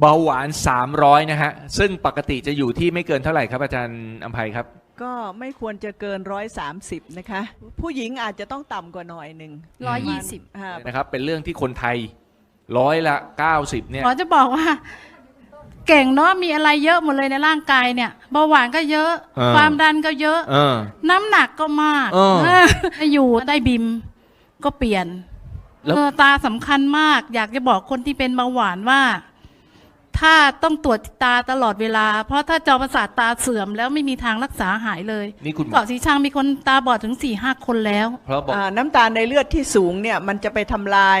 เบาหวาน 300 นะฮะ ซึ่งปกติจะอยู่ที่ไม่เกินเท่าไหร่ครับอาจารย์อัมภัยครับ ก็ไม่ควรจะเกินร้อยสามสิบนะคะ ผู้หญิงอาจจะต้องต่ำกว่าหน่อยหนึ่งร้อยยี่สิบอ่านะครับ เป็นเรื่องที่คนไทยร้อยละ 90 เนี่ย หมอจะบอกว่า เก่งเนาะมีอะไรเยอะหมดเลยในร่างกายเนี่ยเบาหวานก็เยอะ เออ ความดันก็เยอะ เออ น้ำหนักก็มากเออเออได้อยู่ได้บิมก็เปลี่ยนแล้ว เออตาสำคัญมาก อยากจะบอกคนที่เป็นเบาหวานว่า ถ้าต้องตรวจตาตลอดเวลา เพราะถ้าจอประสาทตาเสื่อมแล้วไม่มีทางรักษาหายเลยนี่คุณหมอ เกาะสีชังมีคนตาบอดถึงสี่ห้าคนแล้ว เพราะบอก อ่าน้ำตาลในเลือดที่สูงเนี่ยมันจะไปทำลาย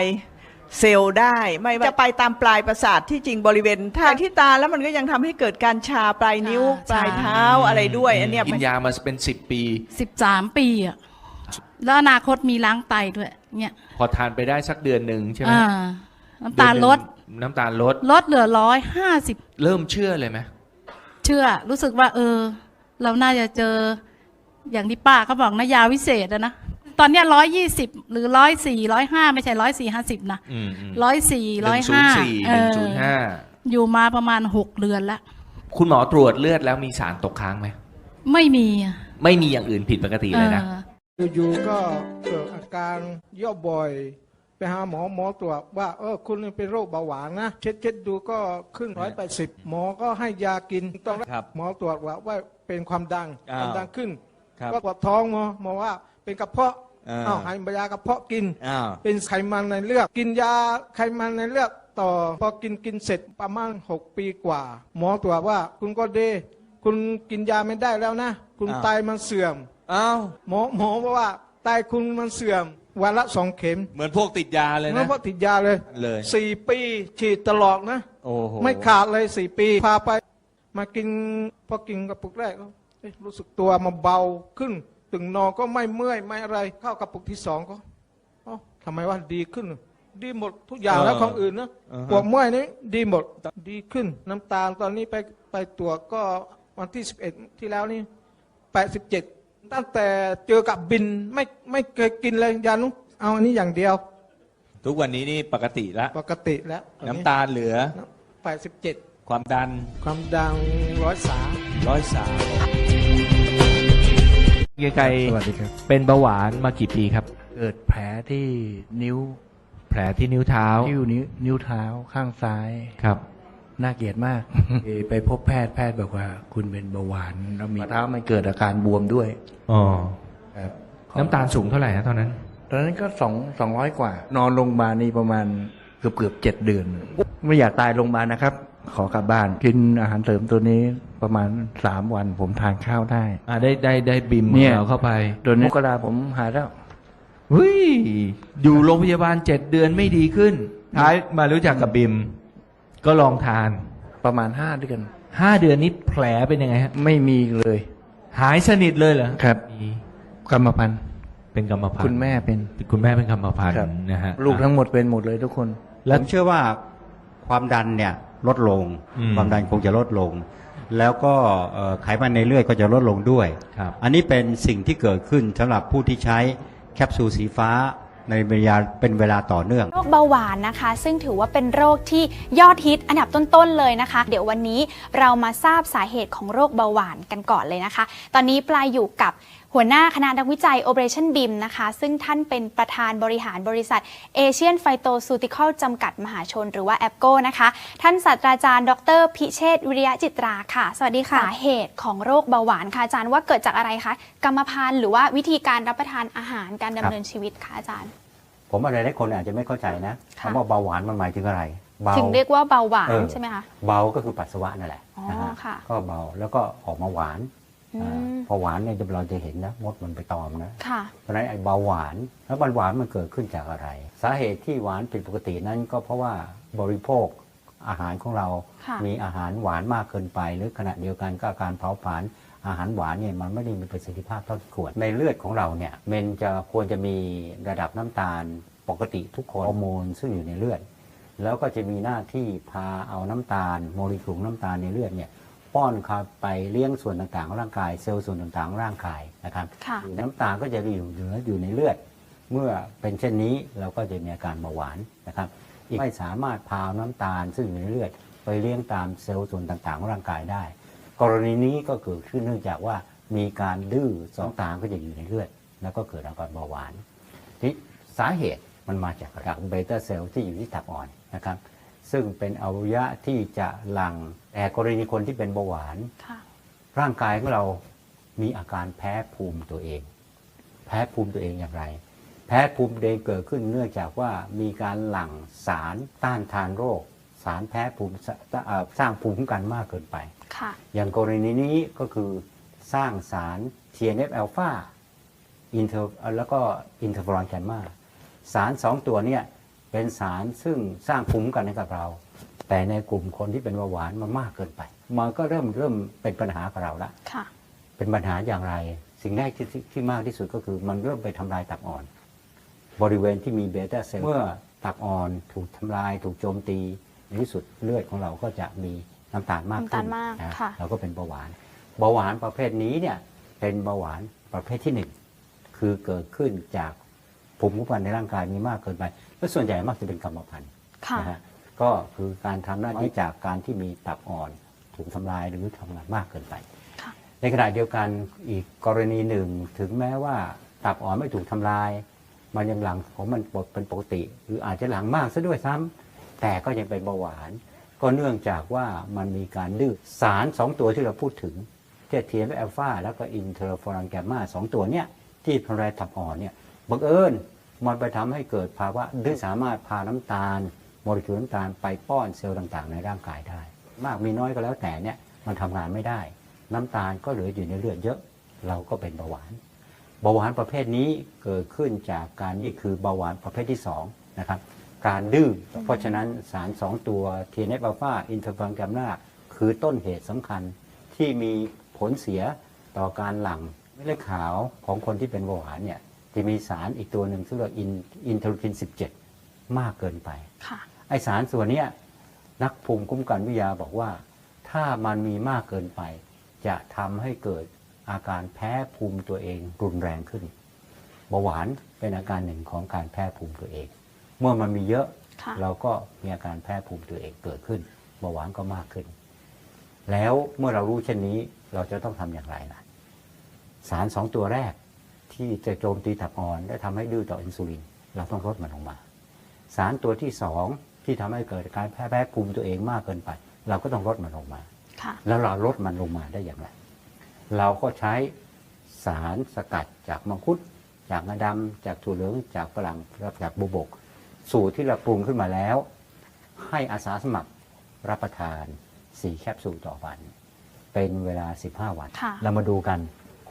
เซลล์ได้ ไม่ว่าจะไปตามปลายประสาทที่จริงบริเวณถ้าที่ตาแล้วมันก็ยังทำให้เกิดการชาปลายนิ้ว ชา ปลายเท้าอะไรด้วยอันเนี้ยกินยามาเป็น10ปีสิบสามปีอะแล้วอนาคตมีล้างไตด้วยเนี่ยพอทานไปได้สักเดือนหนึ่งใช่ไหมอ่า น้ำตาลลดเอนหนึ่งน้ำตาลลด ลดเหลือร้อยห้าสิบเริ่มเชื่อเลยไหมเชื่อรู้สึกว่า เออ เราน่าจะเจออย่างที่ป้าเขาบอกนะยาวิเศษอะนะตอนเนี้ร้อยยี่สิบหรือร้อยสี่ร้อยห้าไม่ใช่ร้อยสี่ห้าสิบนะอืมอืมร้อยสี่ร้อยหนึ่งศูนห้าย์สี่หนึ่งศูนย์ห้าอยู่มาประมาณหกเดือนแล้วคุณหมอตรวจเลือดแล้วมีสารตกค้างไหม ไม่มีอะไม่มีอย่างอื่นผิดปกติเลยนะ เอออยู่ๆก็เกิดอาการเย่อบ่อย ไปหาหมอหมอตรวจว่าเออคุณเป็นโรคเบาหวานนะเช็ดเช็ดๆดูก็ขึ้นร้อยแปดสิบหมอก็ให้ยากินต้องครับหมอตรวจว่าว่าเป็นความดังอ้าวความดังขึ้นครับก็ปวดท้องหมอหมอว่าเป็นกระเพาะอ่าอ้าวให้ยากระเพาะกิน อ้าว เป็นไขมันในเลือดกินยาไขมันในเลือดต่อพอกินกินเสร็จประมาณหกปีกว่า หมอตรวจว่าคุณก็เดคุณกินยาไม่ได้แล้วนะ คุณไตมันเสื่อม อ้าว หมอหมอบอกว่าไตคุณมันเสื่อม วันละสองเข็มเหมือนพวกติดยาเลยเมื่นะอพอติดยาเลยเลย สี่ปีฉีดตลอดนะ โอ้โหไม่ขาดเลยสี่ปีพาไป มากินพอกินกระปุกแรกก็เอ๊ะรู้สึกตัวมาเบาขึ้น ตึงนอนก็ไม่เมื่อยไม่อะไร เข้ากระปุกที่สองก็เอ้าทำไมว่าดีขึ้น ดีหมดทุกอย่างแล้วของอื่นนะอ่าฮะ ปวดเมื่อยนี่ดีหมดดีขึ้น น้ำตาลตอนนี้ไปไปตรวจก็วันที่สิบเอ็ดที่แล้วนี่แปดสิบเจ็ด ตั้งแต่เจอกับบินไม่ไม่เคยกินเลยยานุเอาอันนี้อย่างเดียว ทุกวันนี้นี่ปกติละ ปกติแล้วน้ำตาลเหลือแปดสิบเจ็ดความดัน ความดังร้อยสามร้อยสามเกียร์ไกรสวัสดีครับ เป็นเบาหวานมากี่ปีครับ เกิดแผลที่นิ้ว แผลที่นิ้วเท้านิ้วนิ้วนิ้วเท้าข้างซ้าย ครับ น่าเกลียดมากเอ่อไปพบแพทย์แพทย์บอกว่า คุณเป็นเบาหวานแล้วมีเท้ามันเกิดอาการบวมด้วยอ๋อครับน้ำตาลสูงเท่าไหร่ฮะตอนนั้น ตอนนั้นก็สองสองร้อยกว่า นอนโรงพยาบาลนี่ประมาณเกือบเกือบเจ็ดเดือน ไม่อยากตายโรงพยาบาลนะครับ ขอกลับบ้านกินอาหารเสริมตัวนี้ประมาณสามวันผมทานข้าวได้ อ่าได้ได้ได้บิมเนี่ยของเราเข้าไปตัวนี้มกราผมหายแล้วเฮ้ยอยู่โรงพยาบาลเจ็ดเดือนไม่ดีขึ้นท้ายมารู้จักกับบิม ก็ลองทานประมาณห้าเดือนห้าเดือนนี้แผลเป็นยังไงฮะ ไม่มีเลย หายสนิทเลยเหรอครับ มีกรรมพันธุ์เป็นกรรมพันธุ์คุณแม่เป็นคุณแม่เป็นกรรมพันธุ์ครับนะฮะ ลูกทั้งหมดเป็นหมดเลยทุกคน แล้วผมเชื่อว่าความดันเนี่ยลดลง อืม ความดันคงจะลดลง แล้วก็เอ่อไขมันในเลือดก็จะลดลงด้วย ครับ อันนี้เป็นสิ่งที่เกิดขึ้นสำหรับผู้ที่ใช้แคปซูลสีฟ้า ในเวลาเป็นเวลาต่อเนื่อง โรคเบาหวานนะคะ ซึ่งถือว่าเป็นโรคที่ยอดฮิตอันดับต้นๆเลยนะคะ เดี๋ยววันนี้เรามาทราบสาเหตุของโรคเบาหวานกันก่อนเลยนะคะ ตอนนี้ปลายอยู่กับ หัวหน้าคณะนักวิจัย Operation BIM นะคะ ซึ่งท่านเป็นประธานบริหารบริษัท Asian Phytoceutical จำกัดมหาชน หรือว่า APCO นะคะ ท่านศาสตราจารย์ ดร พิเชษฐ์วิริยะจิตราค่ะ สวัสดีค่ะ สาเหตุของโรคเบาหวานค่ะอาจารย์ว่าเกิดจากอะไรคะ กรรมพันธุ์หรือว่าวิธีการรับประทานอาหารการดำเนินชีวิตคะอาจารย์ ผมว่าหลายๆคนอาจจะไม่เข้าใจนะค่ะคำว่าเบาหวานมันหมายถึงอะไรเบาถึงเรียกว่าเบาหวานเออใช่ไหมคะ เบาก็คือปัสสาวะนั่นแหละอ๋อนะฮะค่ะก็เบาแล้วก็ออกมาหวานอือ่าม พอหวานเนี่ยเราจะเห็นนะมดมันไปตอมนะ ค่ะ เพราะฉะนั้นไอ้เบาหวานแล้วมันหวานมันเกิดขึ้นจากอะไร สาเหตุที่หวานผิดปกตินั้นก็เพราะว่าบริโภคอาหารของเรา ค่ะมีอาหารหวานมากเกินไป หรือขณะเดียวกันก็การเผาผลาญอาหารหวานเนี่ยมันไม่ได้มีประสิทธิภาพเท่าที่ควรในเลือดของเราเนี่ยมันจะควรจะมีระดับน้ำตาลปกติทุกคนฮอร์โมนซึ่งอยู่ในเลือด แล้วก็จะมีหน้าที่พาเอาน้ำตาลโมเลกุลน้ำตาลในเลือดเนี่ย ป้อนเข้าไปเลี้ยงส่วนต่างๆของร่างกาย เซลล์ส่วนต่างๆของร่างกายนะครับค่ะน้ำตาลก็จะอยู่เหลืออยู่ในเลือด เมื่อเป็นเช่นนี้เราก็จะมีอาการเบาหวานนะครับ อีกไม่สามารถพาน้ำตาลซึ่งอยู่ในเลือด ไปเลี้ยงตามเซลล์ส่วนต่างๆของร่างกายได้ กรณีนี้ก็เกิดขึ้นเนื่องจากว่ามีการดื้อสองต่างก็จะอยู่ในเลือด แล้วก็เกิดอาการเบาหวานที่สาเหตุมันมาจากระดับเบต้าเซลล์ที่อยู่ที่ตับอ่อนนะครับ ซึ่งเป็นอวัยวะที่จะหลังแต่กรณีคนที่เป็นเบาหวานค่ะร่างกายของเรามีอาการแพ้ภูมิตัวเอง แพ้ภูมิตัวเองอย่างไร แพ้ภูมิตัวเองเกิดขึ้นเนื่องจากว่ามีการหลั่งสารต้านทานโรค สารแพ้ภูมิสเอ่อสร้างภูมิคุ้มกันมากเกินไปค่ะอย่างกรณีนี้ก็คือสร้างสาร TNF อ l p h a อินเทอร์แล้วก็อินเทอร์ฟอรอนแกมมาสารสองตัวเนี่ย เป็นสารซึ่งสร้างภูมิคุ้มกันให้กับเรา แต่ในกลุ่มคนที่เป็นเบาหวานมันมากเกินไป มันก็เริ่มเริ่มเป็นปัญหากับเราละค่ะเป็นปัญหาอย่างไร สิ่งแรกที่ที่ที่มากที่สุดก็คือ มันเริ่มไปทำลายตับอ่อน บริเวณที่มีเบต้าเซลล์เมื่อตับอ่อนถูกทำลาย ถูกโจมตีในที่สุดเลือดของเราก็จะมีน้ำตาลมากขึ้นน้ำตาลมากนะค่ะเราก็เป็นเบาหวานเบาหวานประเภทนี้เนี่ยเป็นเบาหวานประเภทที่หนึ่งคือเกิดขึ้นจาก ภูมิคุ้มกันในร่างกายมีมากเกินไปและส่วนใหญ่มักจะเป็นกรรมพันธุ์ค่ะ นะฮะก็คือการทำหน้าที่จากการที่มีตับอ่อนถูกทำลายหรือทำงานมากเกินไป ค่ะ ในขณะเดียวกันอีกกรณีหนึ่งถึงแม้ว่าตับอ่อนไม่ถูกทำลาย มันยังหลังของมันเป็นปกติ หรืออาจจะหลังมากซะด้วยซ้ำแต่ก็ยังเป็นเบาหวาน ก็เนื่องจากว่ามันมีการดื้อสารสองตัวที่เราพูดถึงเทียเทียนและอัลฟาแล้วก็อินเทอร์ฟอรันแกมมาสองตัวเนี่ยที่ทำลายตับอ่อนเนี่ย บังเอิญมันไปทำให้เกิดภาวะดื้อสามารถพาน้ำตาลโมเลกุลน้ำตาลไปป้อนเซลล์ต่างๆ ในร่างกายได้ มากมีน้อยก็แล้วแต่เนี่ยมันทำงานไม่ได้ น้ำตาลก็เหลืออยู่ในเลือดเยอะ เราก็เป็นเบาหวานเบาหวานประเภทนี้เกิดขึ้นจากการนี่คือเบาหวานประเภทที่2นะครับการดื้อเพราะฉะนั้นสาร 2 ตัว TNF อัลฟาอินเทอร์ฟอนแกมนาคือต้นเหตุสำคัญที่มีผลเสียต่อการหลั่งเม็ดเลือดขาวของคนที่เป็นเบาหวานเนี่ย จะมีสารอีกตัวหนึ่งซึ่งเรียกว่าอินอินเทอร์คิน 17 มากเกินไปค่ะไอสารส่วนเนี้ยนักภูมิคุ้มกันวิทยาบอกว่า ถ้ามันมีมากเกินไป จะทำให้เกิดอาการแพ้ภูมิตัวเองรุนแรงขึ้นเบาหวานเป็นอาการหนึ่งของการแพ้ภูมิตัวเอง เมื่อมันมีเยอะค่ะเราก็มีอาการแพ้ภูมิตัวเองเกิดขึ้นเบาหวานก็มากขึ้น แล้วเมื่อเรารู้เช่นนี้เราจะต้องทำอย่างไรล่ะสารสองตัวแรก ที่จะโจมตีตับอ่อน และทำให้ดื้อต่ออินซูลิน เราต้องลดมันลงมา สารตัวที่สองที่ทำให้เกิดการแพ้แพ้ภูมิตัวเองมากเกินไป เราก็ต้องลดมันลงมาค่ะแล้วเราลดมันลงมาได้อย่างไร เราก็ใช้สารสกัดจากมังคุด จากงาดำจากถั่วเหลืองจากฝรั่งและจากบุบก สูตรที่เราปรุงขึ้นมาแล้ว ให้อาสาสมัครรับประทาน 4 แคปซูลต่อวัน เป็นเวลา 15 วันค่ะเรามาดูกัน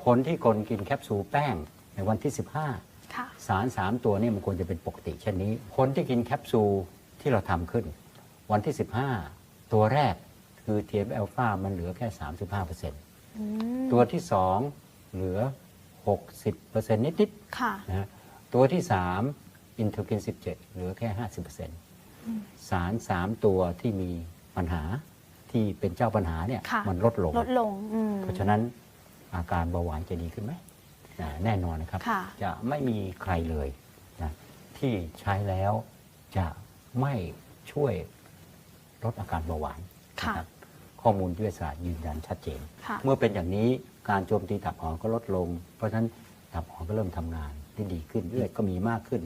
คนที่คนกินแคปซูลแป้งในวันที่ 15ค่ะสาร 3 ตัวนี้มันควรจะเป็นปกติเช่นนี้ คนที่กินแคปซูลที่เราทำขึ้น วันที่ 15 ตัวแรกคือ TNF อัลฟามันเหลือแค่ 35%อืมตัวที่ 2 เหลือ 60%นิดค่ะๆนะฮะตัวที่ 3 อินเทอร์กิน 17 เหลือแค่ 50%สาร 3 ตัวที่มีปัญหาที่เป็นเจ้าปัญหาเนี่ยค่ะมันลดลงลดลงอืมเพราะฉะนั้น อาการเบาหวานจะดีขึ้นไหมอ่าแน่นอนนะครับค่ะจะไม่มีใครเลยนะที่ใช้แล้วจะไม่ช่วยลดอาการเบาหวานค่ะนะครับข้อมูลวิทยาศาสตร์ยืนยันชัดเจนค่ะเมื่อเป็นอย่างนี้การโจมตีตับอ่อนก็ลดลง เพราะฉะนั้นตับอ่อนก็เริ่มทำงานได้ดีขึ้นเลือดก็มีมากขึ้น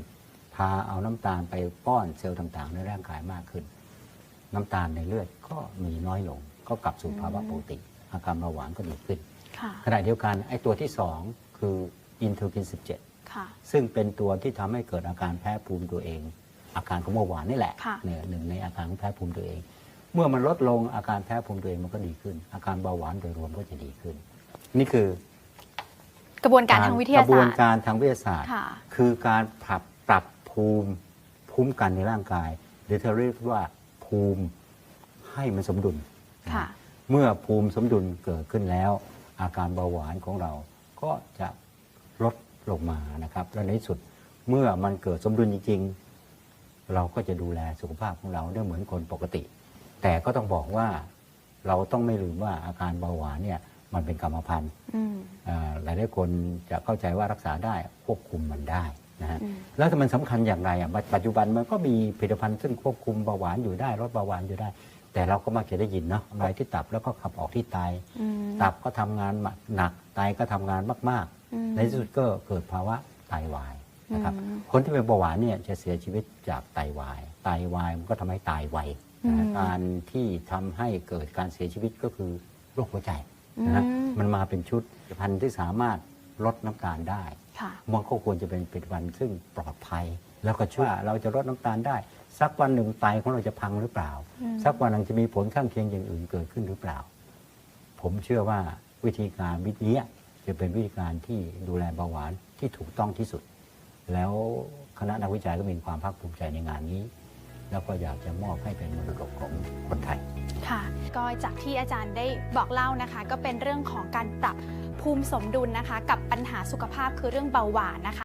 พาเอาน้ำตาลไปป้อนเซลล์ต่างๆ ในร่างกายมากขึ้น น้ำตาลในเลือดก็มีน้อยลง ก็กลับสู่ภาวะปกติ อาการเบาหวานก็ดีขึ้นค่ะ ขณะเดียวกันไอ้ตัวที่สองคืออินเทอร์กินค่ะ17 ซึ่งเป็นตัวที่ทำให้เกิดอาการแพ้ภูมิตัวเอง อาการของเบาหวานนี่แหละค่ะเนี่ยหนึ่งในอาการของแพ้ภูมิตัวเอง เมื่อมันลดลงอาการแพ้ภูมิตัวเองมันก็ดีขึ้น อาการเบาหวานโดยรวมก็จะดีขึ้น นี่คือกระบวนการทางวิทยากระบวศานสตร์การทางวิทยาศาสตร์ค่ะคือการปรับปรับภูมิภูมิกันในร่างกาย หรือที่เรียกว่าภูมิให้มันสมดุลค่ะเมื่อภูมิสมดุลเกิดขึ้นแล้ว อาการเบาหวานของเราก็จะลดลงมานะครับและในที่สุดเมื่อมันเกิดสมดุลจริงๆ เราก็จะดูแลสุขภาพของเราได้เหมือนคนปกติ แต่ก็ต้องบอกว่าเราต้องไม่ลืมว่าอาการเบาหวานเนี่ยมันเป็นกรรมพันธุ์อืมอ่าหลายหลายๆคนจะเข้าใจว่ารักษาได้ควบคุมมันได้นะฮะอืมแล้วถ้ามันสำคัญอย่างไรอะปัจปัจจุบันมันก็มีผลิตภัณฑ์ซึ่งควบคุมเบาหวานอยู่ได้ลดเบาหวานอยู่ได้ แต่เราก็มักจะได้ยินเนาะอะไรที่ตับแล้วก็ขับออกที่ไตอืมตับก็ทำงานหนักไตก็ทำงานมากอืมๆในที่สุดก็เกิดภาวะไตวายนะครับอืมคนที่เป็นเบาหวานเนี่ยจะเสียชีวิตจากไตวาย ไตวายมันก็ทำให้ตายไวนะฮะอืมการที่ทำให้เกิดการเสียชีวิตก็คือโรคหัวใจนะฮะอืมมันมาเป็นชุดผลิตภัณฑ์ที่สามารถลดน้ำตาลได้ค่ะมันก็ควรจะเป็นผลิตภัณฑ์ซึ่งปลอดภัย แล้วก็ช่วยเราจะลดน้ำตาลได้ สักวันหนึ่งไตของเราจะพังหรือเปล่าอืมสักวันหนึ่งจะมีผลข้างเคียงอย่างอื่นเกิดขึ้นหรือเปล่า ผมเชื่อว่าวิธีการวิธีนี้จะเป็นวิธีการที่ดูแลเบาหวานที่ถูกต้องที่สุด แล้วคณะนักวิจัยก็มีความภาคภูมิใจในงานนี้ แล้วก็อยากจะมอบให้เป็นมรดกของคนไทย ค่ะ ก็จากที่อาจารย์ได้บอกเล่านะคะ ก็เป็นเรื่องของการปรับภูมิสมดุลนะคะ กับปัญหาสุขภาพคือเรื่องเบาหวานนะคะ